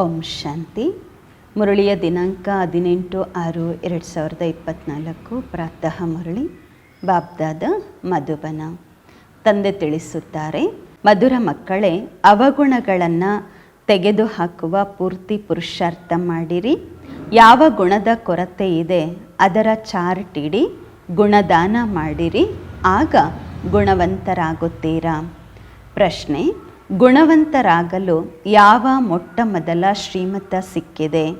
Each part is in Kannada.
ಓಂ ಶಾಂತಿ. ಮುರಳಿಯ ದಿನಾಂಕ ಹದಿನೆಂಟು ಆರು ಎರಡು ಸಾವಿರದ ಇಪ್ಪತ್ತ್ನಾಲ್ಕು ಪ್ರಾತಃ ಮುರಳಿ. ಬಾಬ್ದಾದ ಮಧುಬನ. ತಂದೆ ತಿಳಿಸುತ್ತಾರೆ, ಮಧುರ ಮಕ್ಕಳೇ, ಅವಗುಣಗಳನ್ನು ತೆಗೆದುಹಾಕುವ ಪೂರ್ತಿ ಪುರುಷಾರ್ಥ ಮಾಡಿರಿ. ಯಾವ ಗುಣದ ಕೊರತೆ ಇದೆ, ಅದರ ಚಾರ್ಟ್ ಇಡಿ ಗುಣದಾನ ಮಾಡಿರಿ. ಆಗ ಗುಣವಂತರಾಗುತ್ತೀರಾ? ಪ್ರಶ್ನೆ ಗುಣವಂತರಾಗಲು ಯಾವ ಮೊಟ್ಟ ಮೊದಲ ಶ್ರೀಮತ ಸಿಕ್ಕಿದೆ?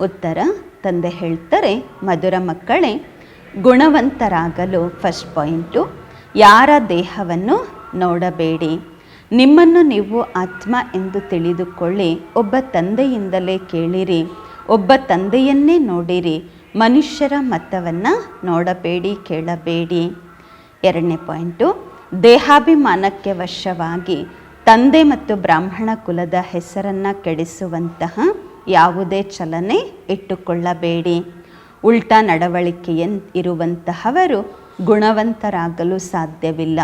ಉತ್ತರ, ತಂದೆ ಹೇಳ್ತಾರೆ, ಮಧುರ ಮಕ್ಕಳೇ, ಗುಣವಂತರಾಗಲು ಫಸ್ಟ್ ಪಾಯಿಂಟು ಯಾರ ದೇಹವನ್ನು ನೋಡಬೇಡಿ? ನಿಮ್ಮನ್ನು ನೀವು ಆತ್ಮ ಎಂದು ತಿಳಿದುಕೊಳ್ಳಿ, ಒಬ್ಬ ತಂದೆಯಿಂದಲೇ ಕೇಳಿರಿ, ಒಬ್ಬ ತಂದೆಯನ್ನೇ ನೋಡಿರಿ, ಮನುಷ್ಯರ ಮತವನ್ನು ನೋಡಬೇಡಿ, ಕೇಳಬೇಡಿ. ಎರಡನೇ ಪಾಯಿಂಟು ದೇಹಾಭಿಮಾನಕ್ಕೆ ವಶವಾಗಿ ತಂದೆ ಮತ್ತು ಬ್ರಾಹ್ಮಣ ಕುಲದ ಹೆಸರನ್ನು ಕೆಡಿಸುವಂತಹ ಯಾವುದೇ ಚಲನೆ ಇಟ್ಟುಕೊಳ್ಳಬೇಡಿ. ಉಲ್ಟಾ ನಡವಳಿಕೆಯನ್ ಇರುವಂತಹವರು ಗುಣವಂತರಾಗಲು ಸಾಧ್ಯವಿಲ್ಲ.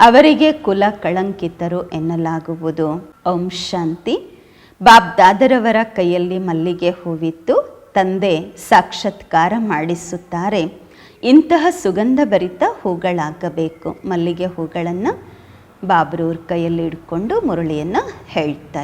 ಅವರಿಗೆ ಕುಲ ಕಳಂಕಿತರು ಎನ್ನಲಾಗುವುದು. ಓಂ ಶಾಂತಿ. ಬಾಬ್ದಾದರವರ ಕೈಯಲ್ಲಿ ಮಲ್ಲಿಗೆ ಹೂವಿತ್ತು. ತಂದೆ ಸಾಕ್ಷಾತ್ಕಾರ ಮಾಡಿಸುತ್ತಾರೆ. ಇಂತಹ ಸುಗಂಧಭರಿತ ಹೂಗಳಾಗಬೇಕು. ಮಲ್ಲಿಗೆ ಹೂಗಳನ್ನು ಬಾಬ್ರವ್ರ ಕೈಯಲ್ಲಿ ಹಿಡ್ಕೊಂಡು ಮುರಳಿಯನ್ನು ಹೇಳ್ತಾ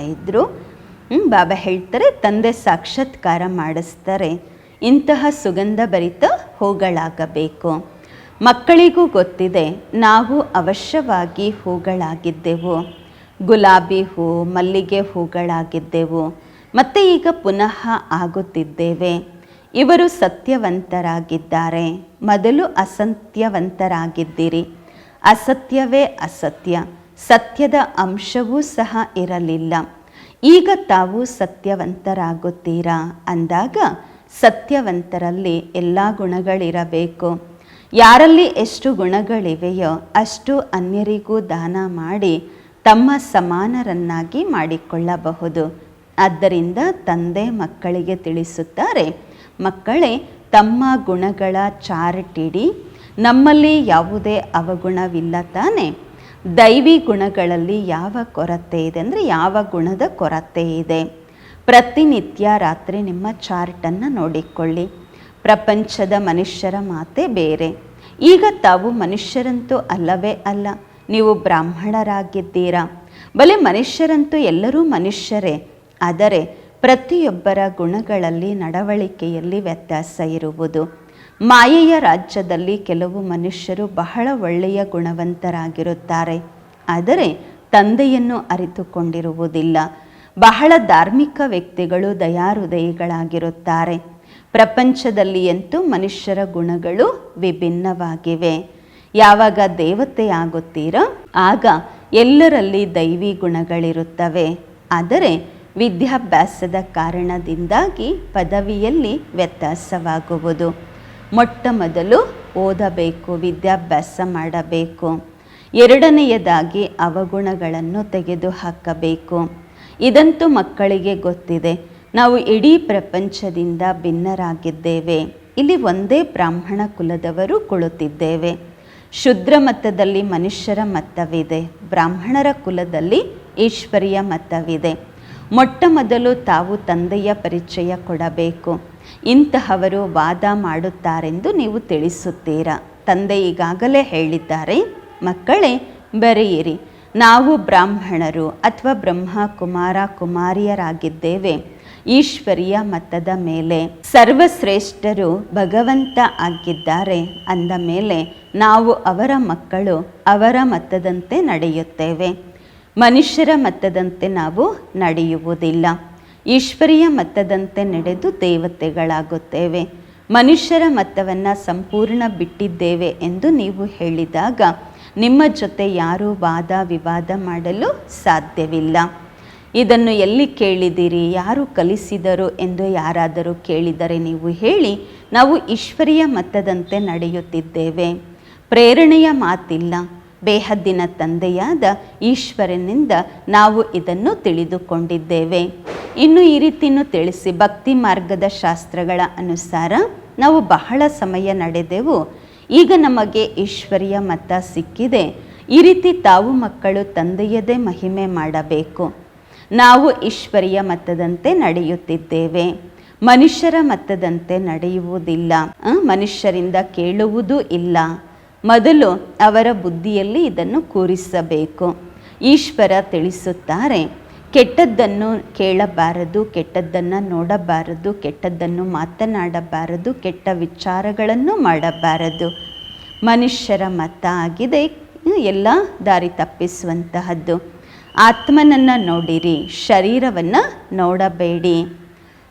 ಹ್ಮ್, ಬಾಬಾ ಹೇಳ್ತಾರೆ ತಂದೆ ಸಾಕ್ಷಾತ್ಕಾರ ಮಾಡಿಸ್ತಾರೆ. ಇಂತಹ ಸುಗಂಧ ಭರಿತ ಹೂಗಳಾಗಬೇಕು. ಮಕ್ಕಳಿಗೂ ಗೊತ್ತಿದೆ ನಾವು ಅವಶ್ಯವಾಗಿ ಹೂಗಳಾಗಿದ್ದೆವು. ಗುಲಾಬಿ ಹೂ ಮಲ್ಲಿಗೆ ಹೂಗಳಾಗಿದ್ದೆವು. ಮತ್ತು ಈಗ ಪುನಃ ಆಗುತ್ತಿದ್ದೇವೆ. ಇವರು ಸತ್ಯವಂತರಾಗಿದ್ದಾರೆ. ಮೊದಲು ಅಸತ್ಯವಂತರಾಗಿದ್ದಿರಿ. ಅಸತ್ಯವೇ ಅಸತ್ಯ. ಸತ್ಯದ ಅಂಶವೂ ಸಹ ಇರಲಿಲ್ಲ. ಈಗ ತಾವು ಸತ್ಯವಂತರಾಗುತ್ತೀರಾ? ಅಂದಾಗ ಸತ್ಯವಂತರಲ್ಲಿ ಎಲ್ಲ ಗುಣಗಳಿರಬೇಕು. ಯಾರಲ್ಲಿ ಎಷ್ಟು ಗುಣಗಳಿವೆಯೋ ಅಷ್ಟು ಅನ್ಯರಿಗೂ ದಾನ ಮಾಡಿ ತಮ್ಮ ಸಮಾನರನ್ನಾಗಿ ಮಾಡಿಕೊಳ್ಳಬಹುದು. ಆದ್ದರಿಂದ ತಂದೆ ಮಕ್ಕಳಿಗೆ ತಿಳಿಸುತ್ತಾರೆ, ಮಕ್ಕಳೇ ತಮ್ಮ ಗುಣಗಳ ಚಾರ್ಟಿಡಿ ನಮ್ಮಲ್ಲಿ ಯಾವುದೇ ಅವಗುಣವಿಲ್ಲ ತಾನೆ. ದೈವಿ ಗುಣಗಳಲ್ಲಿ ಯಾವ ಕೊರತೆ ಇದೆ ಅಂದರೆ ಯಾವ ಗುಣದ ಕೊರತೆ ಇದೆ. ಪ್ರತಿನಿತ್ಯ ರಾತ್ರಿ ನಿಮ್ಮ ಚಾರ್ಟನ್ನು ನೋಡಿಕೊಳ್ಳಿ. ಪ್ರಪಂಚದ ಮನುಷ್ಯರ ಮಾತೆ ಬೇರೆ. ಈಗ ತಾವು ಮನುಷ್ಯರಂತೂ ಅಲ್ಲವೇ ಅಲ್ಲ, ನೀವು ಬ್ರಾಹ್ಮಣರಾಗಿದ್ದೀರಾ. ಬಲೆ ಮನುಷ್ಯರಂತೂ ಎಲ್ಲರೂ ಮನುಷ್ಯರೇ. ಆದರೆ ಪ್ರತಿಯೊಬ್ಬರ ಗುಣಗಳಲ್ಲಿ ನಡವಳಿಕೆಯಲ್ಲಿ ವ್ಯತ್ಯಾಸ ಇರುವುದು. ಮಾಯೆಯ ರಾಜ್ಯದಲ್ಲಿ ಕೆಲವು ಮನುಷ್ಯರು ಬಹಳ ಒಳ್ಳೆಯ ಗುಣವಂತರಾಗಿರುತ್ತಾರೆ. ಆದರೆ ತಂದೆಯನ್ನು ಅರಿತುಕೊಂಡಿರುವುದಿಲ್ಲ. ಬಹಳ ಧಾರ್ಮಿಕ ವ್ಯಕ್ತಿಗಳು ದಯಾಹೃದಯಿಗಳಾಗಿರುತ್ತಾರೆ. ಪ್ರಪಂಚದಲ್ಲಿ ಎಂತೂ ಮನುಷ್ಯರ ಗುಣಗಳು ವಿಭಿನ್ನವಾಗಿವೆ. ಯಾವಾಗ ದೇವತೆ ಆಗುತ್ತೀರೋ, ಆಗ ಎಲ್ಲರಲ್ಲಿ ದೈವಿ ಗುಣಗಳಿರುತ್ತವೆ. ಆದರೆ ವಿದ್ಯಾಭ್ಯಾಸದ ಕಾರಣದಿಂದಾಗಿ ಪದವಿಯಲ್ಲಿ ವ್ಯತ್ಯಾಸವಾಗುವುದು. ಮೊಟ್ಟ ಮೊದಲು ಓದಬೇಕು, ವಿದ್ಯಾಭ್ಯಾಸ ಮಾಡಬೇಕು. ಎರಡನೆಯದಾಗಿ ಅವಗುಣಗಳನ್ನು ತೆಗೆದುಹಾಕಬೇಕು. ಇದಂತೂ ಮಕ್ಕಳಿಗೆ ಗೊತ್ತಿದೆ. ನಾವು ಇಡೀ ಪ್ರಪಂಚದಿಂದ ಭಿನ್ನರಾಗಿದ್ದೇವೆ. ಇಲ್ಲಿ ಒಂದೇ ಬ್ರಾಹ್ಮಣ ಕುಲದವರು ಕುಳಿತಿದ್ದೇವೆ ಶುದ್ರ ಮತದಲ್ಲಿ ಮನುಷ್ಯರ ಮತವಿದೆ. ಬ್ರಾಹ್ಮಣರ ಕುಲದಲ್ಲಿ ಈಶ್ವರಿಯ ಮತವಿದೆ. ಮೊಟ್ಟ ಮೊದಲು ತಾವು ತಂದೆಯ ಪರಿಚಯ ಕೊಡಬೇಕು. ಇಂತಹವರು ವಾದ ಮಾಡುತ್ತಾರೆಂದು ನೀವು ತಿಳಿಸುತ್ತೀರಾ? ತಂದೆ ಈಗಾಗಲೇ ಹೇಳಿದ್ದಾರೆ, ಮಕ್ಕಳೇ, ಬರೆಯಿರಿ. ನಾವು ಬ್ರಾಹ್ಮಣರು ಅಥವಾ ಬ್ರಹ್ಮ ಕುಮಾರ ಕುಮಾರಿಯರಾಗಿದ್ದೇವೆ. ಈಶ್ವರಿಯ ಮತದ ಮೇಲೆ ಸರ್ವಶ್ರೇಷ್ಠರು ಭಗವಂತ ಆಗಿದ್ದಾರೆ. ಅಂದ ಮೇಲೆ ನಾವು ಅವರ ಮಕ್ಕಳು ಅವರ ಮತದಂತೆ ನಡೆಯುತ್ತೇವೆ. ಮನುಷ್ಯರ ಮತದಂತೆ ನಾವು ನಡೆಯುವುದಿಲ್ಲ. ಈಶ್ವರಿಯ ಮತದಂತೆ ನಡೆದು ದೇವತೆಗಳಾಗುತ್ತೇವೆ. ಮನುಷ್ಯರ ಮತವನ್ನು ಸಂಪೂರ್ಣ ಬಿಟ್ಟಿದ್ದೇವೆ ಎಂದು ನೀವು ಹೇಳಿದಾಗ ನಿಮ್ಮ ಜೊತೆ ಯಾರೂ ವಾದ ವಿವಾದ ಮಾಡಲು ಸಾಧ್ಯವಿಲ್ಲ. ಇದನ್ನು ಎಲ್ಲಿ ಕೇಳಿದಿರಿ, ಯಾರು ಕಲಿಸಿದರು ಎಂದು ಯಾರಾದರೂ ಕೇಳಿದರೆ ನೀವು ಹೇಳಿ, ನಾವು ಈಶ್ವರಿಯ ಮತದಂತೆ ನಡೆಯುತ್ತಿದ್ದೇವೆ. ಪ್ರೇರಣೆಯ ಮಾತಿಲ್ಲ. ಬೇಹದ್ದಿನ ತಂದೆಯಾದ ಈಶ್ವರನಿಂದ ನಾವು ಇದನ್ನು ತಿಳಿದುಕೊಂಡಿದ್ದೇವೆ. ಇನ್ನು ಈ ರೀತಿನೂ ತಿಳಿಸಿ ಭಕ್ತಿ ಮಾರ್ಗದ ಶಾಸ್ತ್ರಗಳ ಅನುಸಾರ ನಾವು ಬಹಳ ಸಮಯ ನಡೆದೆವು. ಈಗ ನಮಗೆ ಈಶ್ವರಿಯ ಮತ ಸಿಕ್ಕಿದೆ. ಈ ರೀತಿ ತಾವು ಮಕ್ಕಳು ತಂದೆಯದೇ ಮಹಿಮೆ ಮಾಡಬೇಕು. ನಾವು ಈಶ್ವರಿಯ ಮತದಂತೆ ನಡೆಯುತ್ತಿದ್ದೇವೆ. ಮನುಷ್ಯರ ಮತದಂತೆ ನಡೆಯುವುದಿಲ್ಲ. ಮನುಷ್ಯರಿಂದ ಕೇಳುವುದೂ ಇಲ್ಲ. ಮೊದಲು ಅವರ ಬುದ್ಧಿಯಲ್ಲಿ ಇದನ್ನು ಕೂರಿಸಬೇಕು. ಈಶ್ವರ ತಿಳಿಸುತ್ತಾರೆ ಕೆಟ್ಟದ್ದನ್ನು ಕೇಳಬಾರದು, ಕೆಟ್ಟದ್ದನ್ನು ನೋಡಬಾರದು, ಕೆಟ್ಟದ್ದನ್ನು ಮಾತನಾಡಬಾರದು, ಕೆಟ್ಟ ವಿಚಾರಗಳನ್ನು ಮಾಡಬಾರದು. ಮನುಷ್ಯರ ಮತ ಆಗಿದೆ, ಎಲ್ಲ ದಾರಿ ತಪ್ಪಿಸುವಂತಹದ್ದು. ಆತ್ಮನನ್ನು ನೋಡಿರಿ, ಶರೀರವನ್ನು ನೋಡಬೇಡಿ.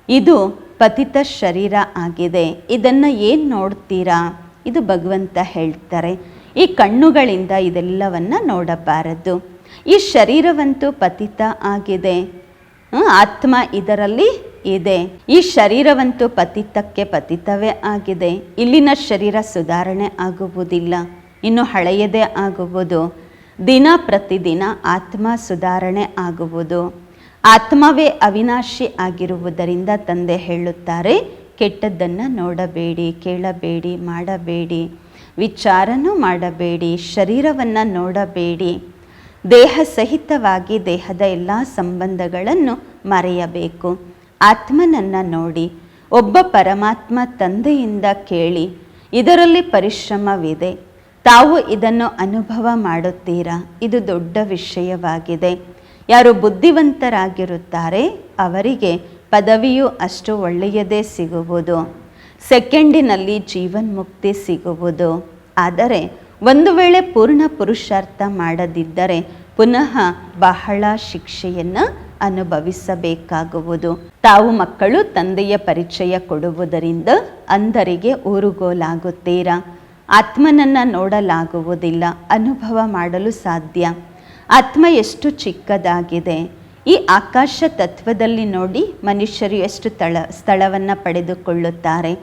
ಇದು ಪತಿತ ಶರೀರ ಆಗಿದೆ. ಇದನ್ನು ಏನು ನೋಡ್ತೀರಾ? ಇದು ಭಗವಂತ ಹೇಳ್ತಾರೆ. ಈ ಕಣ್ಣುಗಳಿಂದ ಇದೆಲ್ಲವನ್ನು ನೋಡಬಾರದು. ಈ ಶರೀರವಂತೂ ಪತಿತ ಆಗಿದೆ. ಆತ್ಮ ಇದರಲ್ಲಿ ಇದೆ. ಈ ಶರೀರವಂತೂ ಪತಿತಕ್ಕೆ ಪತಿತವೇ ಆಗಿದೆ. ಇಲ್ಲಿನ ಶರೀರ ಸುಧಾರಣೆ ಆಗುವುದಿಲ್ಲ. ಇನ್ನು ಹಳೆಯದೇ ಆಗುವುದು. ದಿನ ಪ್ರತಿದಿನ ಆತ್ಮ ಸುಧಾರಣೆ ಆಗುವುದು. ಆತ್ಮವೇ ಅವಿನಾಶಿ ಆಗಿರುವುದರಿಂದ ತಂದೆ ಹೇಳುತ್ತಾರೆ, ಕೆಟ್ಟದ್ದನ್ನು ನೋಡಬೇಡಿ, ಕೇಳಬೇಡಿ, ಮಾಡಬೇಡಿ. ವಿಚಾರನೂ ಮಾಡಬೇಡಿ, ಶರೀರವನ್ನು ನೋಡಬೇಡಿ. ದೇಹ ಸಹಿತವಾಗಿ ದೇಹದ ಎಲ್ಲ ಸಂಬಂಧಗಳನ್ನು ಮರೆಯಬೇಕು. ಆತ್ಮನನ್ನು ನೋಡಿ, ಒಬ್ಬ ಪರಮಾತ್ಮ ತಂದೆಯಿಂದ ಕೇಳಿ, ಇದರಲ್ಲಿ ಪರಿಶ್ರಮವಿದೆ. ತಾವು ಇದನ್ನು ಅನುಭವ ಮಾಡುತ್ತೀರಾ? ಇದು ದೊಡ್ಡ ವಿಷಯವಾಗಿದೆ. ಯಾರು ಬುದ್ಧಿವಂತರಾಗಿರುತ್ತಾರೆ, ಅವರಿಗೆ ಪದವಿಯು ಅಷ್ಟು ಒಳ್ಳೆಯದೇ ಸಿಗುವುದು. ಸೆಕೆಂಡಿನಲ್ಲಿ ಜೀವನ್ಮುಕ್ತಿ ಸಿಗುವುದು. ಆದರೆ ಒಂದು ವೇಳೆ ಪೂರ್ಣ ಪುರುಷಾರ್ಥ ಮಾಡದಿದ್ದರೆ ಪುನಃ ಬಹಳ ಶಿಕ್ಷೆಯನ್ನು ಅನುಭವಿಸಬೇಕಾಗುವುದು. ತಾವು ಮಕ್ಕಳು ತಂದೆಯ ಪರಿಚಯ ಕೊಡುವುದರಿಂದ ಅಂಧರಿಗೆ ಊರುಗೋಲಾಗುತ್ತೀರಾ? ಆತ್ಮನನ್ನ ನೋಡಲಾಗುವುದಿಲ್ಲ, ಅನುಭವ ಮಾಡಲು ಸಾಧ್ಯ. ಆತ್ಮ ಎಷ್ಟು ಚಿಕ್ಕದಾಗಿದೆ? ಈ ಆಕಾಶ ತತ್ವದಲ್ಲಿ ನೋಡಿ ಮನುಷ್ಯರು ಎಷ್ಟು ತಳ ಸ್ಥಳವನ್ನು ಪಡೆದುಕೊಳ್ಳುತ್ತಾರೆ?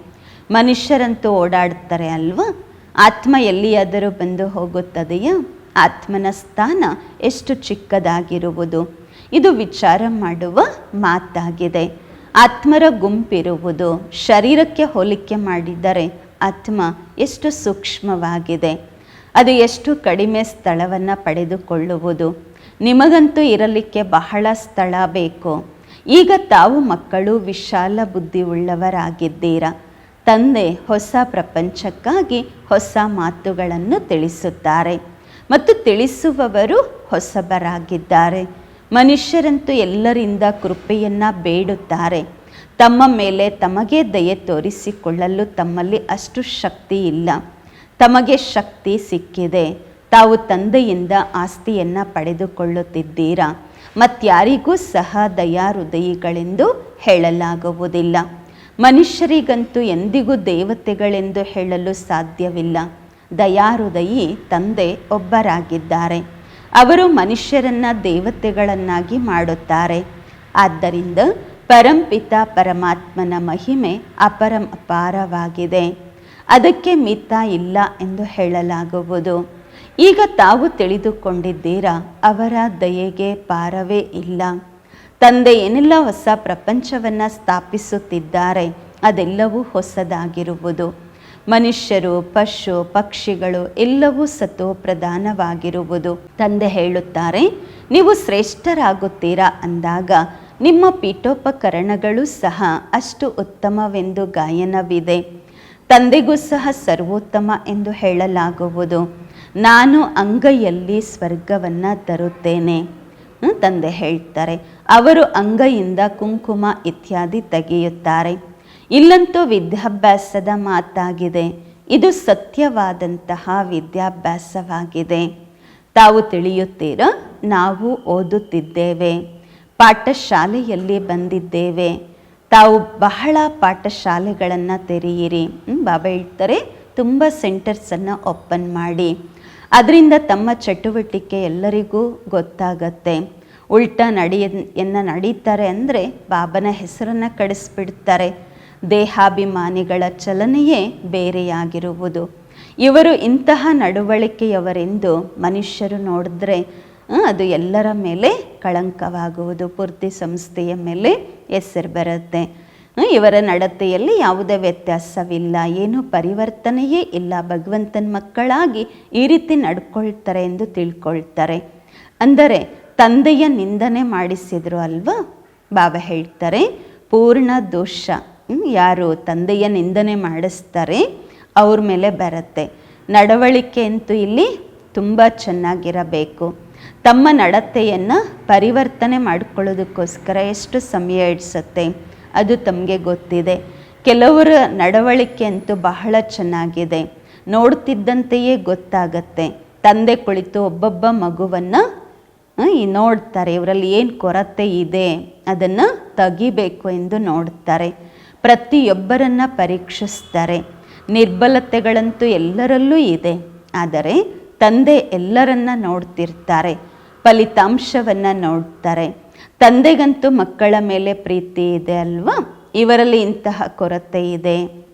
ಮನುಷ್ಯರಂತೂ ಓಡಾಡ್ತಾರೆ ಅಲ್ವಾ? ಆತ್ಮ ಎಲ್ಲಿಯಾದರೂ ಬಂದು ಹೋಗುತ್ತದೆಯಾ ಆತ್ಮನ ಸ್ಥಾನ ಎಷ್ಟು ಚಿಕ್ಕದಾಗಿರುವುದು? ಇದು ವಿಚಾರ ಮಾಡುವ ಮಾತಾಗಿದೆ. ಆತ್ಮರ ಗುಂಪಿರುವುದು, ಶರೀರಕ್ಕೆ ಹೋಲಿಕೆ ಮಾಡಿದರೆ ಆತ್ಮ ಎಷ್ಟು ಸೂಕ್ಷ್ಮವಾಗಿದೆ? ಅದು ಎಷ್ಟು ಕಡಿಮೆ ಸ್ಥಳವನ್ನು ಪಡೆದುಕೊಳ್ಳುವುದು? ನಿಮಗಂತೂ ಇರಲಿಕ್ಕೆ ಬಹಳ ಸ್ಥಳ ಬೇಕು. ಈಗ ತಾವು ಮಕ್ಕಳು ವಿಶಾಲ ಬುದ್ಧಿ ಉಳ್ಳವರಾಗಿದ್ದೀರಾ ತಂದೆ ಹೊಸ ಪ್ರಪಂಚಕ್ಕಾಗಿ ಹೊಸ ಮಾತುಗಳನ್ನು ತಿಳಿಸುತ್ತಾರೆ. ಮತ್ತು ತಿಳಿಸುವವರು ಹೊಸಬರಾಗಿದ್ದಾರೆ. ಮನುಷ್ಯರಂತೂ ಎಲ್ಲರಿಂದ ಕೃಪೆಯನ್ನು ಬೇಡುತ್ತಾರೆ. ತಮ್ಮ ಮೇಲೆ ತಮಗೆ ದಯೆ ತೋರಿಸಿಕೊಳ್ಳಲು ತಮ್ಮಲ್ಲಿ ಅಷ್ಟು ಶಕ್ತಿ ಇಲ್ಲ. ತಮಗೆ ಶಕ್ತಿ ಸಿಕ್ಕಿದೆ. ತಾವು ತಂದೆಯಿಂದ ಆಸ್ತಿಯನ್ನು ಪಡೆದುಕೊಳ್ಳುತ್ತಿದ್ದೀರಾ? ಮತ್ಯಾರಿಗೂ ಸಹ ದಯಾ ಹೃದಯಿಗಳೆಂದು ಹೇಳಲಾಗುವುದಿಲ್ಲ. ಮನುಷ್ಯರಿಗಂತೂ ಎಂದಿಗೂ ದೇವತೆಗಳೆಂದು ಹೇಳಲು ಸಾಧ್ಯವಿಲ್ಲ. ದಯಾಹೃದಯಿ ತಂದೆ ಒಬ್ಬರಾಗಿದ್ದಾರೆ. ಅವರು ಮನುಷ್ಯರನ್ನು ದೇವತೆಗಳನ್ನಾಗಿ ಮಾಡುತ್ತಾರೆ. ಆದ್ದರಿಂದ ಪರಂಪಿತ ಪರಮಾತ್ಮನ ಮಹಿಮೆ ಅಪರಂ ಅಪಾರವಾಗಿದೆ. ಅದಕ್ಕೆ ಮಿತ ಇಲ್ಲ ಎಂದು ಹೇಳಲಾಗುವುದು. ಈಗ ತಾವು ತಿಳಿದುಕೊಂಡಿದ್ದೀರಾ, ಅವರ ದಯೆಗೆ ಪಾರವೇ ಇಲ್ಲ. ತಂದೆ ಏನೆಲ್ಲ ಹೊಸ ಪ್ರಪಂಚವನ್ನು ಸ್ಥಾಪಿಸುತ್ತಿದ್ದಾರೆ, ಅದೆಲ್ಲವೂ ಹೊಸದಾಗಿರುವುದು. ಮನುಷ್ಯರು, ಪಶು, ಪಕ್ಷಿಗಳು ಎಲ್ಲವೂ ಸತು ಪ್ರಧಾನವಾಗಿರುವುದು ತಂದೆ ಹೇಳುತ್ತಾರೆ, ನೀವು ಶ್ರೇಷ್ಠರಾಗುತ್ತೀರಾ ಅಂದಾಗ, ನಿಮ್ಮ ಪೀಠೋಪಕರಣಗಳು ಸಹ ಅಷ್ಟು ಉತ್ತಮವೆಂದು ಗಾಯನವಿದೆ. ತಂದೆಗೂ ಸಹ ಸರ್ವೋತ್ತಮ ಎಂದು ಹೇಳಲಾಗುವುದು. ನಾನು ಅಂಗೈಯಲ್ಲಿ ಸ್ವರ್ಗವನ್ನು ತರುತ್ತೇನೆ. ತಂದೆ ಹೇಳ್ತಾರೆ, ಅವರು ಅಂಗೈಯಿಂದ ಕುಂಕುಮ ಇತ್ಯಾದಿ ತೆಗೆಯುತ್ತಾರೆ. ಇಲ್ಲಂತೂ ವಿದ್ಯಾಭ್ಯಾಸದ ಮಾತಾಗಿದೆ. ಇದು ಸತ್ಯವಾದಂತಹ ವಿದ್ಯಾಭ್ಯಾಸವಾಗಿದೆ. ತಾವು ತಿಳಿಯುತ್ತೀರ? ನಾವು ಓದುತ್ತಿದ್ದೇವೆ. ಪಾಠಶಾಲೆಯಲ್ಲಿ ಬಂದಿದ್ದೇವೆ. ತಾವು ಬಹಳ ಪಾಠಶಾಲೆಗಳನ್ನು ತೆರೆಯಿರಿ. ಬಾಬಾ ಹೇಳ್ತಾರೆ, ತುಂಬ ಸೆಂಟರ್ಸನ್ನು ಓಪನ್ ಮಾಡಿ. ಅದರಿಂದ ತಮ್ಮ ಚಟುವಟಿಕೆ ಎಲ್ಲರಿಗೂ ಗೊತ್ತಾಗತ್ತೆ. ಉಲ್ಟಾ ನಡೆಯನ್ನ ನಡೀತಾರೆ ಅಂದರೆ ಬಾಬನ ಹೆಸರನ್ನು ಕಡಿಸ್ಬಿಡ್ತಾರೆ. ದೇಹಾಭಿಮಾನಿಗಳ ಚಲನೆಯೇ ಬೇರೆಯಾಗಿರುವುದು. ಇವರು ಇಂತಹ ನಡವಳಿಕೆಯವರೆಂದು ಮನುಷ್ಯರು ನೋಡಿದ್ರೆ ಅದು ಎಲ್ಲರ ಮೇಲೆ ಕಳಂಕವಾಗುವುದು. ಪೂರ್ತಿ ಸಂಸ್ಥೆಯ ಮೇಲೆ ಹೆಸರು ಬರುತ್ತೆ. ಇವರ ನಡತೆಯಲ್ಲಿ ಯಾವುದೇ ವ್ಯತ್ಯಾಸವಿಲ್ಲ. ಏನು ಪರಿವರ್ತನೆಯೇ ಇಲ್ಲ. ಭಗವಂತನ ಮಕ್ಕಳಾಗಿ ಈ ರೀತಿ ನಡ್ಕೊಳ್ತಾರೆ ಎಂದು ತಿಳ್ಕೊಳ್ತಾರೆ. ಅಂದರೆ ತಂದೆಯ ನಿಂದನೆ ಮಾಡಿಸಿದ್ರು ಅಲ್ವಾ? ಬಾಬಾ ಹೇಳ್ತಾರೆ, ಪೂರ್ಣ ದೋಷ. ಯಾರು ತಂದೆಯ ನಿಂದನೆ ಮಾಡಿಸ್ತಾರೆ, ಅವ್ರ ಮೇಲೆ ಬರುತ್ತೆ. ನಡವಳಿಕೆ ಅಂತೂ ಇಲ್ಲಿ ತುಂಬ ಚೆನ್ನಾಗಿರಬೇಕು. ತಮ್ಮ ನಡತೆಯನ್ನು ಪರಿವರ್ತನೆ ಮಾಡಿಕೊಳ್ಳೋದಕ್ಕೋಸ್ಕರ ಎಷ್ಟು ಸಮಯ ಇಡಿಸುತ್ತೆ ಅದು ತಮಗೆ ಗೊತ್ತಿದೆ. ಕೆಲವರ ನಡವಳಿಕೆ ಅಂತೂ ಬಹಳ ಚೆನ್ನಾಗಿದೆ. ನೋಡ್ತಿದ್ದಂತೆಯೇ ಗೊತ್ತಾಗತ್ತೆ. ತಂದೆ ಕುಳಿತು ಒಬ್ಬೊಬ್ಬ ಮಗುವನ್ನು ನೋಡ್ತಾರೆ, ಇವರಲ್ಲಿ ಏನು ಕೊರತೆ ಇದೆ ಅದನ್ನು ತೆಗಿಬೇಕು ಎಂದು ನೋಡ್ತಾರೆ. ಪ್ರತಿಯೊಬ್ಬರನ್ನು ಪರೀಕ್ಷಿಸ್ತಾರೆ. ನಿರ್ಬಲತೆಗಳಂತೂ ಎಲ್ಲರಲ್ಲೂ ಇದೆ. ಆದರೆ ತಂದೆ ಎಲ್ಲರನ್ನ ನೋಡ್ತಿರ್ತಾರೆ. ಫಲಿತಾಂಶವನ್ನು ನೋಡ್ತಾರೆ. ತಂದೆಗಂತೂ ಮಕ್ಕಳ ಮೇಲೆ ಪ್ರೀತಿ ಇದೆ ಅಲ್ವಾ? ಇವರಲ್ಲಿ ಇಂತಹ ಕೊರತೆ ಇದೆ.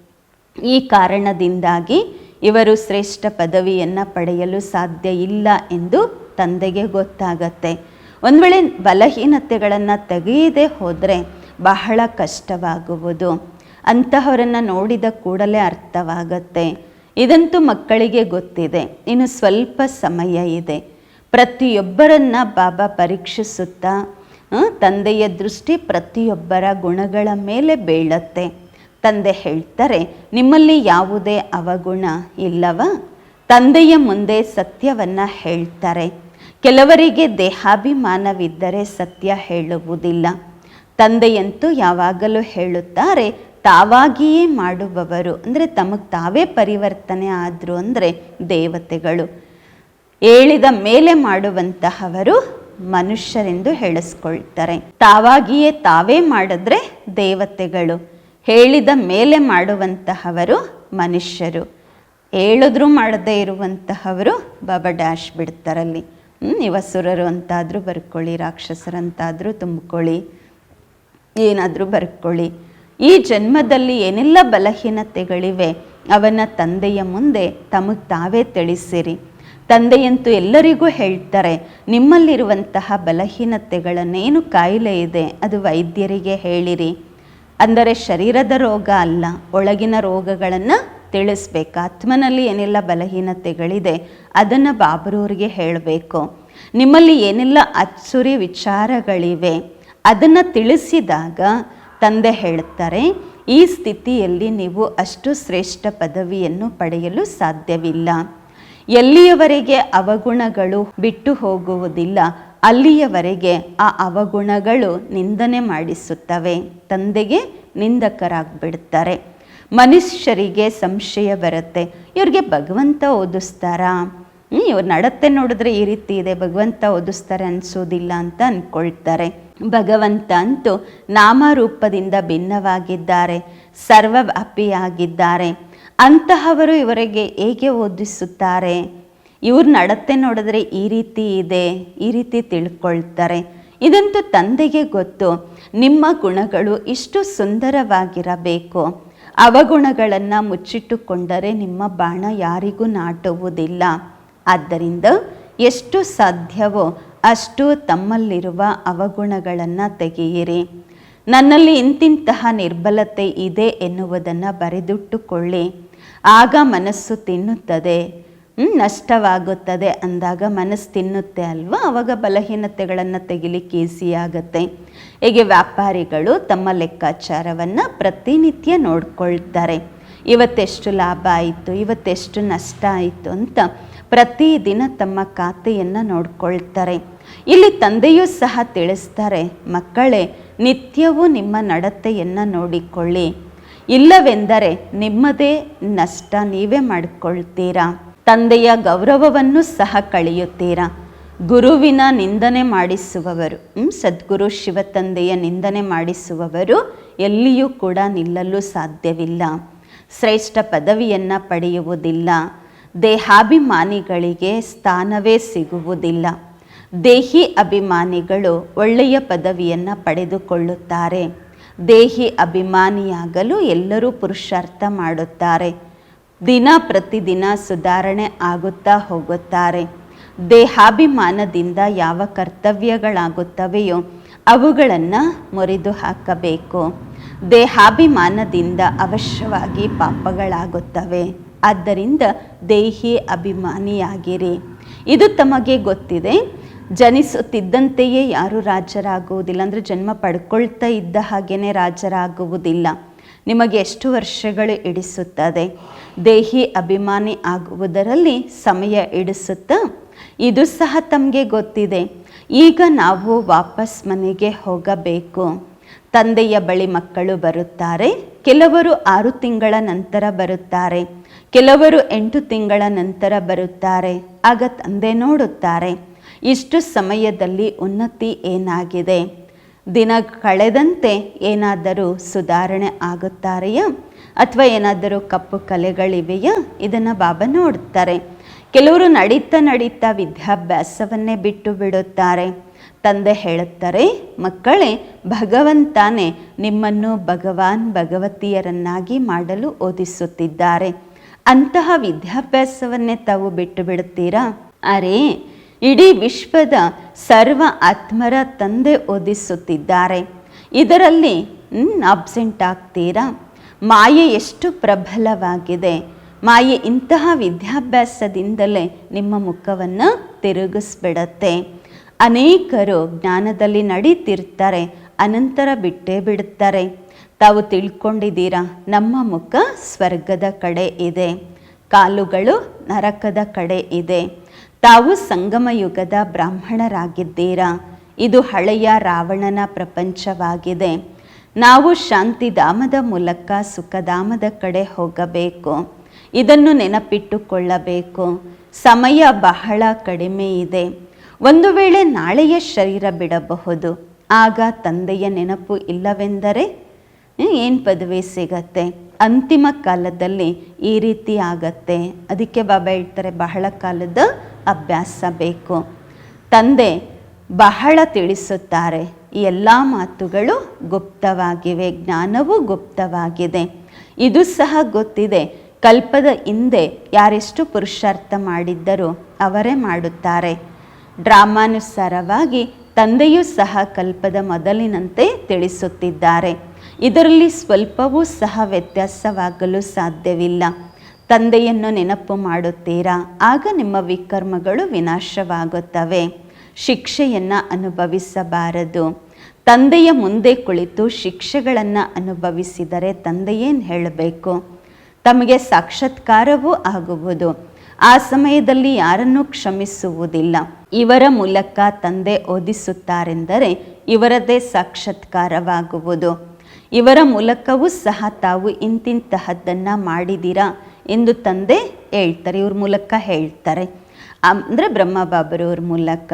ಈ ಕಾರಣದಿಂದಾಗಿ ಇವರು ಶ್ರೇಷ್ಠ ಪದವಿಯನ್ನು ಪಡೆಯಲು ಸಾಧ್ಯ ಇಲ್ಲ ಎಂದು ತಂದೆಗೆ ಗೊತ್ತಾಗತ್ತೆ. ಒಂದು ವೇಳೆ ಬಲಹೀನತೆಗಳನ್ನು ತೆಗೆಯದೇ ಹೋದರೆ ಬಹಳ ಕಷ್ಟವಾಗುವುದು. ಅಂತಹವರನ್ನು ನೋಡಿದ ಕೂಡಲೇ ಅರ್ಥವಾಗತ್ತೆ. ಇದಂತೂ ಮಕ್ಕಳಿಗೆ ಗೊತ್ತಿದೆ. ಇನ್ನು ಸ್ವಲ್ಪ ಸಮಯ ಇದೆ. ಪ್ರತಿಯೊಬ್ಬರನ್ನ ಬಾಬಾ ಪರೀಕ್ಷಿಸುತ್ತಾ ತಂದೆಯ ದೃಷ್ಟಿ ಪ್ರತಿಯೊಬ್ಬರ ಗುಣಗಳ ಮೇಲೆ ಬೀಳತ್ತೆ. ತಂದೆ ಹೇಳ್ತಾರೆ, ನಿಮ್ಮಲ್ಲಿ ಯಾವುದೇ ಅವಗುಣ ಇಲ್ಲವ? ತಂದೆಯ ಮುಂದೆ ಸತ್ಯವನ್ನು ಹೇಳ್ತಾರೆ. ಕೆಲವರಿಗೆ ದೇಹಾಭಿಮಾನವಿದ್ದರೆ ಸತ್ಯ ಹೇಳುವುದಿಲ್ಲ. ತಂದೆಯಂತೂ ಯಾವಾಗಲೂ ಹೇಳುತ್ತಾರೆ, ತಾವಾಗಿಯೇ ಮಾಡುವವರು. ಅಂದರೆ ತಮಗೆ ತಾವೇ ಪರಿವರ್ತನೆ ಆದರು ಅಂದರೆ ದೇವತೆಗಳು. ಹೇಳಿದ ಮೇಲೆ ಮಾಡುವಂತಹವರು ಮನುಷ್ಯರೆಂದು ಹೇಳಿಸ್ಕೊಳ್ತಾರೆ. ತಾವಾಗಿಯೇ ತಾವೇ ಮಾಡಿದ್ರೆ ದೇವತೆಗಳು. ಹೇಳಿದ ಮೇಲೆ ಮಾಡುವಂತಹವರು ಮನುಷ್ಯರು. ಹೇಳಿದ್ರೂ ಮಾಡದೇ ಇರುವಂತಹವರು ಬಾಬಾ ಡ್ಯಾಶ್ ಬಿಡ್ತಾರಲ್ಲಿ ಇವಸುರರು ಅಂತಾದರೂ ಬರ್ಕೊಳ್ಳಿ, ರಾಕ್ಷಸರಂತಾದರೂ ತುಂಬಿಕೊಳ್ಳಿ, ಏನಾದರೂ ಬರ್ಕೊಳ್ಳಿ. ಈ ಜನ್ಮದಲ್ಲಿ ಏನೆಲ್ಲ ಬಲಹೀನತೆಗಳಿವೆ ಅವನ ತಂದೆಯ ಮುಂದೆ ತಮಗೆ ತಾವೇ ತಿಳಿಸಿರಿ. ತಂದೆಯಂತೂ ಎಲ್ಲರಿಗೂ ಹೇಳ್ತಾರೆ, ನಿಮ್ಮಲ್ಲಿರುವಂತಹ ಬಲಹೀನತೆಗಳನ್ನೇನು ಕಾಯಿಲೆ ಇದೆ? ಅದು ವೈದ್ಯರಿಗೆ ಹೇಳಿರಿ. ಅಂದರೆ ಶರೀರದ ರೋಗ ಅಲ್ಲ, ಒಳಗಿನ ರೋಗಗಳನ್ನು ತಿಳಿಸ್ಬೇಕು. ಆತ್ಮನಲ್ಲಿ ಏನೆಲ್ಲ ಬಲಹೀನತೆಗಳಿದೆ, ಅದನ್ನು ಬಾಬರೂರಿಗೆ ಹೇಳಬೇಕು. ನಿಮ್ಮಲ್ಲಿ ಏನೆಲ್ಲ ಅಚ್ಚುರಿ ವಿಚಾರಗಳಿವೆ, ಅದನ್ನು ತಿಳಿಸಿದಾಗ ತಂದೆ ಹೇಳ್ತಾರೆ, ಈ ಸ್ಥಿತಿಯಲ್ಲಿ ನೀವು ಅಷ್ಟು ಶ್ರೇಷ್ಠ ಪದವಿಯನ್ನು ಪಡೆಯಲು ಸಾಧ್ಯವಿಲ್ಲ. ಎಲ್ಲಿಯವರೆಗೆ ಅವಗುಣಗಳು ಬಿಟ್ಟು ಹೋಗುವುದಿಲ್ಲ, ಅಲ್ಲಿಯವರೆಗೆ ಆ ಅವಗುಣಗಳು ನಿಂದನೆ ಮಾಡಿಸುತ್ತವೆ. ತಂದೆಗೆ ನಿಂದಕರಾಗ್ಬಿಡ್ತಾರೆ. ಮನುಷ್ಯರಿಗೆ ಸಂಶಯ ಬರುತ್ತೆ. ಇವ್ರಿಗೆ ಭಗವಂತ ಓದಿಸ್ತಾರಾ? ಇವ್ರ ನಡತೆ ನೋಡಿದ್ರೆ ಈ ರೀತಿ ಇದೆ, ಭಗವಂತ ಓದಿಸ್ತಾರೆ ಅನಿಸೋದಿಲ್ಲ ಅಂತ ಅಂದ್ಕೊಳ್ತಾರೆ ಭಗವಂತ ಅಂತೂ ನಾಮರೂಪದಿಂದ ಭಿನ್ನವಾಗಿದ್ದಾರೆ, ಸರ್ವವ್ಯಾಪಿಯಾಗಿದ್ದಾರೆ. ಅಂತಹವರು ಇವರಿಗೆ ಹೇಗೆ ಓದಿಸುತ್ತಾರೆ? ಇವ್ರ ನಡತೆ ನೋಡಿದ್ರೆ ಈ ರೀತಿ ಇದೆ, ಈ ರೀತಿ ತಿಳ್ಕೊಳ್ತಾರೆ. ಇದಂತೂ ತಂದೆಗೆ ಗೊತ್ತು. ನಿಮ್ಮ ಗುಣಗಳು ಇಷ್ಟು ಸುಂದರವಾಗಿರಬೇಕು. ಅವಗುಣಗಳನ್ನು ಮುಚ್ಚಿಟ್ಟುಕೊಂಡರೆ ನಿಮ್ಮ ಬಾಣ ಯಾರಿಗೂ ನಾಟುವುದಿಲ್ಲ. ಆದ್ದರಿಂದ ಎಷ್ಟು ಸಾಧ್ಯವೋ ಅಷ್ಟು ತಮ್ಮಲ್ಲಿರುವ ಅವಗುಣಗಳನ್ನು ತೆಗೆಯಿರಿ. ನನ್ನಲ್ಲಿ ಇಂತಿಂತಹ ನಿರ್ಬಲತೆ ಇದೆ ಎನ್ನುವುದನ್ನು ಬರೆದಿಟ್ಟುಕೊಳ್ಳಿ. ಆಗ ಮನಸ್ಸು ತಿನ್ನುತ್ತದೆ. ನಷ್ಟವಾಗುತ್ತದೆ ಅಂದಾಗ ಮನಸ್ಸು ತಿನ್ನುತ್ತೆ ಅಲ್ವಾ? ಅವಾಗ ಬಲಹೀನತೆಗಳನ್ನು ತೆಗಿಲಿಕ್ಕೆ ಈಸಿ ಹೀಗೆ ವ್ಯಾಪಾರಿಗಳು ತಮ್ಮ ಲೆಕ್ಕಾಚಾರವನ್ನು ಪ್ರತಿನಿತ್ಯ ನೋಡ್ಕೊಳ್ತಾರೆ. ಇವತ್ತೆಷ್ಟು ಲಾಭ ಆಯಿತು, ಇವತ್ತೆಷ್ಟು ನಷ್ಟ ಆಯಿತು ಅಂತ ಪ್ರತಿದಿನ ತಮ್ಮ ಖಾತೆಯನ್ನು ನೋಡ್ಕೊಳ್ತಾರೆ. ಇಲ್ಲಿ ತಂದೆಯೂ ಸಹ ತಿಳಿಸ್ತಾರೆ, ಮಕ್ಕಳೇ, ನಿತ್ಯವೂ ನಿಮ್ಮ ನಡತೆಯನ್ನು ನೋಡಿಕೊಳ್ಳಿ. ಇಲ್ಲವೆಂದರೆ ನಿಮ್ಮದೇ ನಷ್ಟ ನೀವೇ ಮಾಡಿಕೊಳ್ತೀರಾ? ತಂದೆಯ ಗೌರವವನ್ನು ಸಹ ಕಳೆಯುತ್ತೀರಾ? ಗುರುವಿನ ನಿಂದನೆ ಮಾಡಿಸುವವರು ಸದ್ಗುರು ಸದ್ಗುರು ಶಿವತಂದೆಯ ನಿಂದನೆ ಮಾಡಿಸುವವರು ಎಲ್ಲಿಯೂ ಕೂಡ ನಿಲ್ಲಲು ಸಾಧ್ಯವಿಲ್ಲ. ಶ್ರೇಷ್ಠ ಪದವಿಯನ್ನು ಪಡೆಯುವುದಿಲ್ಲ. ದೇಹಾಭಿಮಾನಿಗಳಿಗೆ ಸ್ಥಾನವೇ ಸಿಗುವುದಿಲ್ಲ. ದೇಹಿ ಅಭಿಮಾನಿಗಳು ಒಳ್ಳೆಯ ಪದವಿಯನ್ನು ಪಡೆದುಕೊಳ್ಳುತ್ತಾರೆ. ದೇಹಿ ಅಭಿಮಾನಿಯಾಗಲು ಎಲ್ಲರೂ ಪುರುಷಾರ್ಥ ಮಾಡುತ್ತಾರೆ. ದಿನ ಪ್ರತಿದಿನ ಸುಧಾರಣೆ ಆಗುತ್ತಾ ಹೋಗುತ್ತಾರೆ. ದೇಹಾಭಿಮಾನದಿಂದ ಯಾವ ಕರ್ತವ್ಯಗಳಾಗುತ್ತವೆಯೋ ಅವುಗಳನ್ನು ಮುರಿದು ಹಾಕಬೇಕು. ದೇಹಾಭಿಮಾನದಿಂದ ಅವಶ್ಯವಾಗಿ ಪಾಪಗಳಾಗುತ್ತವೆ. ಆದ್ದರಿಂದ ದೇಹಿ ಅಭಿಮಾನಿಯಾಗಿರಿ. ಇದು ತಮಗೆ ಗೊತ್ತಿದೆ. ಜನಿಸುತ್ತಿದ್ದಂತೆಯೇ ಯಾರೂ ರಾಜರಾಗುವುದಿಲ್ಲ. ಅಂದರೆ ಜನ್ಮ ಪಡ್ಕೊಳ್ತಾ ಇದ್ದ ಹಾಗೇನೆ ರಾಜರಾಗುವುದಿಲ್ಲ. ನಿಮಗೆ ಎಷ್ಟು ವರ್ಷಗಳು ಇಡಿಸುತ್ತದೆ? ದೇಹಿ ಅಭಿಮಾನಿ ಆಗುವುದರಲ್ಲಿ ಸಮಯ ಇಡಿಸುತ್ತಾ? ಇದು ಸಹ ತಮಗೆ ಗೊತ್ತಿದೆ. ಈಗ ನಾವು ವಾಪಸ್ ಮನೆಗೆ ಹೋಗಬೇಕು. ತಂದೆಯ ಬಳಿ ಮಕ್ಕಳು ಬರುತ್ತಾರೆ. ಕೆಲವರು ಆರು ತಿಂಗಳ ನಂತರ ಬರುತ್ತಾರೆ. ಕೆಲವರು ಎಂಟು ತಿಂಗಳ ನಂತರ ಬರುತ್ತಾರೆ. ಆಗ ತಂದೆ ನೋಡುತ್ತಾರೆ. ಇಷ್ಟು ಸಮಯದಲ್ಲಿ ಉನ್ನತಿ ಏನಾಗಿದೆ? ದಿನ ಕಳೆದಂತೆ ಏನಾದರೂ ಸುಧಾರಣೆ ಆಗುತ್ತಾರೆಯಾ? ಅಥವಾ ಏನಾದರೂ ಕಪ್ಪು ಕಲೆಗಳಿವೆಯಾ? ಇದನ್ನು ಬಾಬಾ ನೋಡುತ್ತಾರೆ ಕೆಲವರು ನಡೀತಾ ನಡೀತಾ ವಿದ್ಯಾಭ್ಯಾಸವನ್ನೇ ಬಿಟ್ಟು ಬಿಡುತ್ತಾರೆ. ತಂದೆ ಹೇಳುತ್ತಾರೆ, ಮಕ್ಕಳೇ, ಭಗವಂತನೇ ನಿಮ್ಮನ್ನು ಭಗವಾನ್ ಭಗವತಿಯರನ್ನಾಗಿ ಮಾಡಲು ಓದಿಸುತ್ತಿದ್ದಾರೆ. ಅಂತಹ ವಿದ್ಯಾಭ್ಯಾಸವನ್ನೇ ತಾವು ಬಿಟ್ಟು ಬಿಡುತ್ತೀರಾ? ಅರೇ ಇಡೀ ವಿಶ್ವದ ಸರ್ವ ಆತ್ಮರ ತಂದೆ ಓದಿಸುತ್ತಿದ್ದಾರೆ. ಇದರಲ್ಲಿ ಅಬ್ಸೆಂಟ್ ಆಗ್ತೀರಾ? ಮಾಯೆ ಎಷ್ಟು ಪ್ರಬಲವಾಗಿದೆ. ಮಾಯೆ ಇಂತಹ ವಿದ್ಯಾಭ್ಯಾಸದಿಂದಲೇ ನಿಮ್ಮ ಮುಖವನ್ನು ತಿರುಗಿಸ್ಬಿಡತ್ತೆ. ಅನೇಕರು ಜ್ಞಾನದಲ್ಲಿ ನಡೀತಿರ್ತಾರೆ, ಅನಂತರ ಬಿಟ್ಟೇ ಬಿಡುತ್ತಾರೆ ತಾವು ತಿಳ್ಕೊಂಡಿದ್ದೀರಾ, ನಮ್ಮ ಮುಖ ಸ್ವರ್ಗದ ಕಡೆ ಇದೆ. ಕಾಲುಗಳು ನರಕದ ಕಡೆ ಇದೆ. ತಾವು ಸಂಗಮ ಯುಗದ ಬ್ರಾಹ್ಮಣರಾಗಿದ್ದೀರಾ. ಇದು ಹಳೆಯ ರಾವಣನ ಪ್ರಪಂಚವಾಗಿದೆ. ನಾವು ಶಾಂತಿಧಾಮದ ಮೂಲಕ ಸುಖಧಾಮದ ಕಡೆ ಹೋಗಬೇಕು. ಇದನ್ನು ನೆನಪಿಟ್ಟುಕೊಳ್ಳಬೇಕು. ಸಮಯ ಬಹಳ ಕಡಿಮೆ ಇದೆ. ಒಂದು ವೇಳೆ ನಾಳೆಯ ಶರೀರ ಬಿಡಬಹುದು. ಆಗ ತಂದೆಯ ನೆನಪು ಇಲ್ಲವೆಂದರೆ ಏನು ಪದವಿ ಸಿಗತ್ತೆ? ಅಂತಿಮ ಕಾಲದಲ್ಲಿ ಈ ರೀತಿ ಆಗತ್ತೆ. ಅದಕ್ಕೆ ಬಾಬಾ ಹೇಳ್ತಾರೆ, ಬಹಳ ಕಾಲದ ಅಭ್ಯಾಸ ಬೇಕು ತಂದೆ ಬಹಳ ತಿಳಿಸುತ್ತಾರೆ ಎಲ್ಲ ಮಾತುಗಳು ಗುಪ್ತವಾಗಿವೆ, ಜ್ಞಾನವೂ ಗುಪ್ತವಾಗಿದೆ. ಇದು ಸಹ ಗೊತ್ತಿದೆ, ಕಲ್ಪದ ಹಿಂದೆ ಯಾರೆಷ್ಟು ಪುರುಷಾರ್ಥ ಮಾಡಿದ್ದರೂ ಅವರೇ ಮಾಡುತ್ತಾರೆ. ಡ್ರಾಮಾನುಸಾರವಾಗಿ ತಂದೆಯೂ ಸಹ ಕಲ್ಪದ ಮೊದಲಿನಂತೆ ತಿಳಿಸುತ್ತಿದ್ದಾರೆ. ಇದರಲ್ಲಿ ಸ್ವಲ್ಪವೂ ಸಹ ವ್ಯತ್ಯಾಸವಾಗಲು ಸಾಧ್ಯವಿಲ್ಲ. ತಂದೆಯನ್ನು ನೆನಪು ಮಾಡುತ್ತೀರಾ? ಆಗ ನಿಮ್ಮ ವಿಕರ್ಮಗಳು ವಿನಾಶವಾಗುತ್ತವೆ. ಶಿಕ್ಷೆಯನ್ನು ಅನುಭವಿಸಬಾರದು. ತಂದೆಯ ಮುಂದೆ ಕುಳಿತು ಶಿಕ್ಷೆಗಳನ್ನು ಅನುಭವಿಸಿದರೆ ತಂದೆಯೇನು ಹೇಳಬೇಕು? ತಮಗೆ ಸಾಕ್ಷಾತ್ಕಾರವೂ ಆಗುವುದು. ಆ ಸಮಯದಲ್ಲಿ ಯಾರನ್ನು ಕ್ಷಮಿಸುವುದಿಲ್ಲ. ಇವರ ಮೂಲಕ ತಂದೆ ಓದಿಸುತ್ತಾರೆಂದರೆ ಇವರದೇ ಸಾಕ್ಷಾತ್ಕಾರವಾಗುವುದು. ಇವರ ಮೂಲಕವೂ ಸಹ ತಾವು ಇಂತಿಂತಹದ್ದನ್ನು ಮಾಡಿದ್ದೀರಾ? ಎಂದು ತಂದೆ ಹೇಳ್ತಾರೆ, ಇವ್ರ ಮೂಲಕ ಹೇಳ್ತಾರೆ. ಅಂದರೆ ಬ್ರಹ್ಮಬಾಬರವ್ರ ಮೂಲಕ.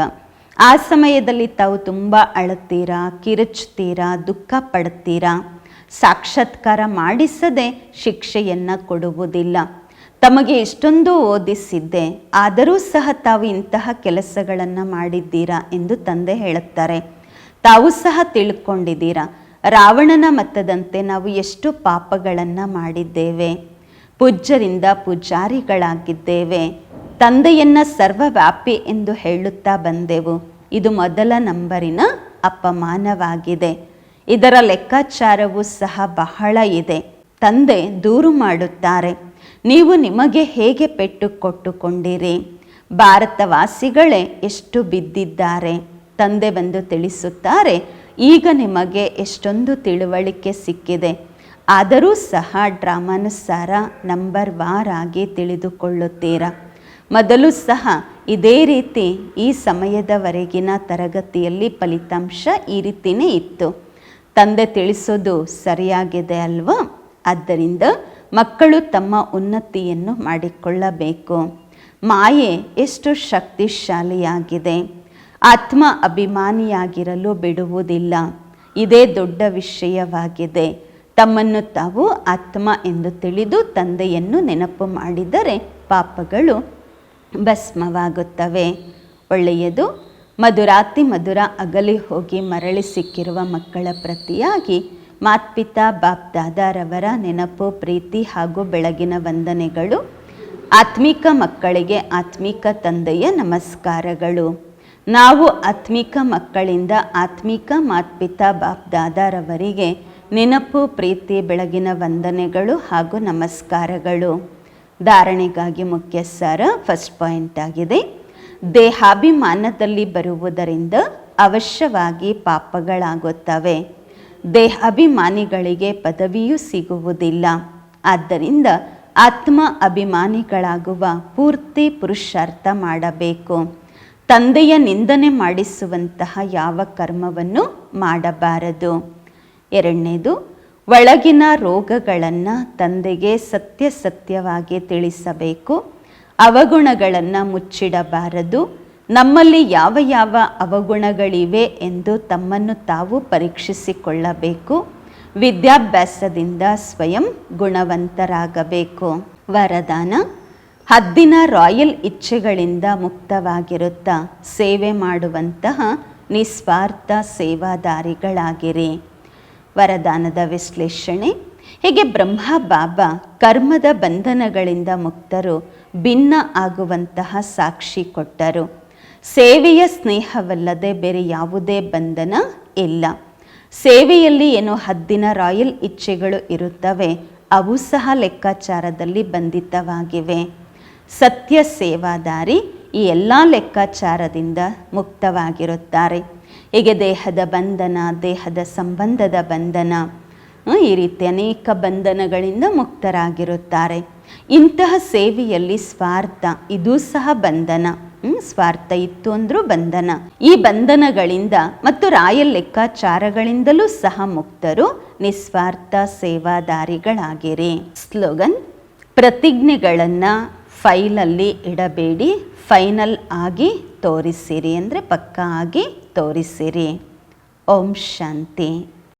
ಆ ಸಮಯದಲ್ಲಿ ತಾವು ತುಂಬ ಅಳುತ್ತೀರಾ ಕಿರುಚ್ತೀರಾ ದುಃಖ ಪಡ್ತೀರಾ? ಸಾಕ್ಷಾತ್ಕಾರ ಮಾಡಿಸದೆ ಶಿಕ್ಷೆಯನ್ನು ಕೊಡುವುದಿಲ್ಲ. ತಮಗೆ ಎಷ್ಟೊಂದು ಓದಿಸಿದ್ದೆ, ಆದರೂ ಸಹ ತಾವು ಇಂತಹ ಕೆಲಸಗಳನ್ನು ಮಾಡಿದ್ದೀರಾ ಎಂದು ತಂದೆ ಹೇಳುತ್ತಾರೆ. ತಾವು ಸಹ ತಿಳ್ಕೊಂಡಿದ್ದೀರಾ, ರಾವಣನ ಮತದಂತೆ ನಾವು ಎಷ್ಟು ಪಾಪಗಳನ್ನು ಮಾಡಿದ್ದೇವೆ. ಪೂಜ್ಯರಿಂದ ಪೂಜಾರಿಗಳಾಗಿದ್ದೇವೆ. ತಂದೆಯನ್ನ ಸರ್ವವ್ಯಾಪಿ ಎಂದು ಹೇಳುತ್ತಾ ಬಂದೆವು. ಇದು ಮೊದಲ ನಂಬರಿನ ಅಪಮಾನವಾಗಿದೆ. ಇದರ ಲೆಕ್ಕಾಚಾರವು ಸಹ ಬಹಳ ಇದೆ. ತಂದೆ ದೂರು ಮಾಡುತ್ತಾರೆ. ನೀವು ನಿಮಗೆ ಹೇಗೆ ಪೆಟ್ಟು ಕೊಟ್ಟುಕೊಂಡಿರಿ? ಭಾರತವಾಸಿಗಳೇ ಎಷ್ಟು ಬಿದ್ದಿದ್ದಾರೆ? ತಂದೆ ಬಂದು ತಿಳಿಸುತ್ತಾರೆ, ಈಗ ನಿಮಗೆ ಎಷ್ಟೊಂದು ತಿಳುವಳಿಕೆ ಸಿಕ್ಕಿದೆ. ಆದರೂ ಸಹ ಡ್ರಾಮಾನುಸಾರ ನಂಬರ್ ವಾರ್ ಆಗಿ ತಿಳಿದುಕೊಳ್ಳುತ್ತೀರಾ? ಮೊದಲು ಸಹ ಇದೇ ರೀತಿ ಈ ಸಮಯದವರೆಗಿನ ತರಗತಿಯಲ್ಲಿ ಫಲಿತಾಂಶ ಈ ರೀತಿಯೇ ಇತ್ತು. ತಂದೆ ತಿಳಿಸೋದು ಸರಿಯಾಗಿದೆ ಅಲ್ವಾ? ಆದ್ದರಿಂದ ಮಕ್ಕಳು ತಮ್ಮ ಉನ್ನತಿಯನ್ನು ಮಾಡಿಕೊಳ್ಳಬೇಕು. ಮಾಯೆ ಎಷ್ಟು ಶಕ್ತಿಶಾಲಿಯಾಗಿದೆ. ಆತ್ಮ ಅಭಿಮಾನಿಯಾಗಿರಲು ಬಿಡುವುದಿಲ್ಲ. ಇದೇ ದೊಡ್ಡ ವಿಷಯವಾಗಿದೆ. ತಮ್ಮನ್ನು ತಾವು ಆತ್ಮ ಎಂದು ತಿಳಿದು ತಂದೆಯನ್ನು ನೆನಪು ಮಾಡಿದರೆ ಪಾಪಗಳು ಭಸ್ಮವಾಗುತ್ತವೆ. ಒಳ್ಳೆಯದು, ಮಧುರಾತಿ ಮಧುರ ಅಗಲಿ ಹೋಗಿ ಮರಳಿ ಸಿಕ್ಕಿರುವ ಮಕ್ಕಳ ಪ್ರತಿಯಾಗಿ ಮಾತ್ಪಿತಾ ಬಾಪ್ದಾದಾರವರ ನೆನಪು, ಪ್ರೀತಿ ಹಾಗೂ ಬೆಳಗಿನ ವಂದನೆಗಳು ಆತ್ಮಿಕ ಮಕ್ಕಳಿಗೆ ಆತ್ಮಿಕ ತಂದೆಯ ನಮಸ್ಕಾರಗಳು. ನಾವು ಆತ್ಮಿಕ ಮಕ್ಕಳಿಂದ ಆತ್ಮಿಕ ಮಾತ್ಪಿತಾ ಬಾಪ್ ದಾದಾರವರಿಗೆ ನೆನಪು, ಪ್ರೀತಿ, ಬೆಳಗಿನ ವಂದನೆಗಳು ಹಾಗೂ ನಮಸ್ಕಾರಗಳು. ಧಾರಣೆಗಾಗಿ ಮುಖ್ಯ ಸಾರ ಫಸ್ಟ್ ಪಾಯಿಂಟ್ ಆಗಿದೆ. ದೇಹಾಭಿಮಾನದಲ್ಲಿ ಬರುವುದರಿಂದ ಅವಶ್ಯವಾಗಿ ಪಾಪಗಳಾಗುತ್ತವೆ. ದೇಹಾಭಿಮಾನಿಗಳಿಗೆ ಪದವಿಯೂ ಸಿಗುವುದಿಲ್ಲ. ಆದ್ದರಿಂದ ಆತ್ಮ ಅಭಿಮಾನಿಗಳಾಗುವ ಪೂರ್ತಿ ಪುರುಷಾರ್ಥ ಮಾಡಬೇಕು. ತಂದೆಯ ನಿಂದನೆ ಮಾಡಿಸುವಂತಹ ಯಾವ ಕರ್ಮವನ್ನು ಮಾಡಬಾರದು. ಎರಡನೇದು, ಒಳಗಿನ ರೋಗಗಳನ್ನು ತಂದೆಗೆ ಸತ್ಯ ಸತ್ಯವಾಗಿ ತಿಳಿಸಬೇಕು. ಅವಗುಣಗಳನ್ನು ಮುಚ್ಚಿಡಬಾರದು. ನಮ್ಮಲ್ಲಿ ಯಾವ ಯಾವ ಅವಗುಣಗಳಿವೆ ಎಂದು ತಮ್ಮನ್ನು ತಾವು ಪರೀಕ್ಷಿಸಿಕೊಳ್ಳಬೇಕು. ವಿದ್ಯಾಭ್ಯಾಸದಿಂದ ಸ್ವಯಂ ಗುಣವಂತರಾಗಬೇಕು. ವರದಾನ, ಹದ್ದಿನ ರಾಯಲ್ ಇಚ್ಛೆಗಳಿಂದ ಮುಕ್ತವಾಗಿರುತ್ತಾ ಸೇವೆ ಮಾಡುವಂತಹ ನಿಸ್ವಾರ್ಥ ಸೇವಾದಾರಿಗಳಾಗಿರಿ. ವರದಾನದ ವಿಶ್ಲೇಷಣೆ. ಹೀಗೆ ಬ್ರಹ್ಮ, ಬಾಬಾ, ಕರ್ಮದ ಬಂಧನಗಳಿಂದ ಮುಕ್ತರು, ಭಿನ್ನ ಆಗುವಂತಹ ಸಾಕ್ಷಿ ಕೊಟ್ಟರು. ಸೇವೆಯ ಸ್ನೇಹವಲ್ಲದೆ ಬೇರೆ ಯಾವುದೇ ಬಂಧನ ಇಲ್ಲ. ಸೇವೆಯಲ್ಲಿ ಏನು ಹದ್ದಿನ ರಾಯಲ್ ಇಚ್ಛೆಗಳು ಇರುತ್ತವೆ, ಅವು ಸಹ ಲೆಕ್ಕಾಚಾರದಲ್ಲಿ ಬಂಧಿತವಾಗಿವೆ. ಸತ್ಯ ಸೇವಾದಾರಿ ಈ ಎಲ್ಲ ಲೆಕ್ಕಾಚಾರದಿಂದ ಮುಕ್ತವಾಗಿರುತ್ತಾರೆ. ಹೀಗೆ ದೇಹದ ಬಂಧನ, ದೇಹದ ಸಂಬಂಧದ ಬಂಧನ ಈ ರೀತಿ ಅನೇಕ ಬಂಧನಗಳಿಂದ ಮುಕ್ತರಾಗಿರುತ್ತಾರೆ. ಇಂತಹ ಸೇವೆಯಲ್ಲಿ ಸ್ವಾರ್ಥ, ಇದು ಸಹ ಬಂಧನ. ಸ್ವಾರ್ಥ ಇತ್ತು ಅಂದ್ರೂ ಬಂಧನ. ಈ ಬಂಧನಗಳಿಂದ ಮತ್ತು ರಾಯ ಲೆಕ್ಕಾಚಾರಗಳಿಂದಲೂ ಸಹ ಮುಕ್ತರು ನಿಸ್ವಾರ್ಥ ಸೇವಾದಾರಿಗಳಾಗಿರಿ. ಸ್ಲೋಗನ್, ಪ್ರತಿಜ್ಞೆಗಳನ್ನು ಫೈಲಲ್ಲಿ ಇಡಬೇಡಿ, ಫೈನಲ್ ಆಗಿ ತೋರಿಸಿರಿ ಅಂದರೆ ಪಕ್ಕ ಆಗಿ ತೋರಿಸಿರಿ. ಓಂ ಶಾಂತಿ.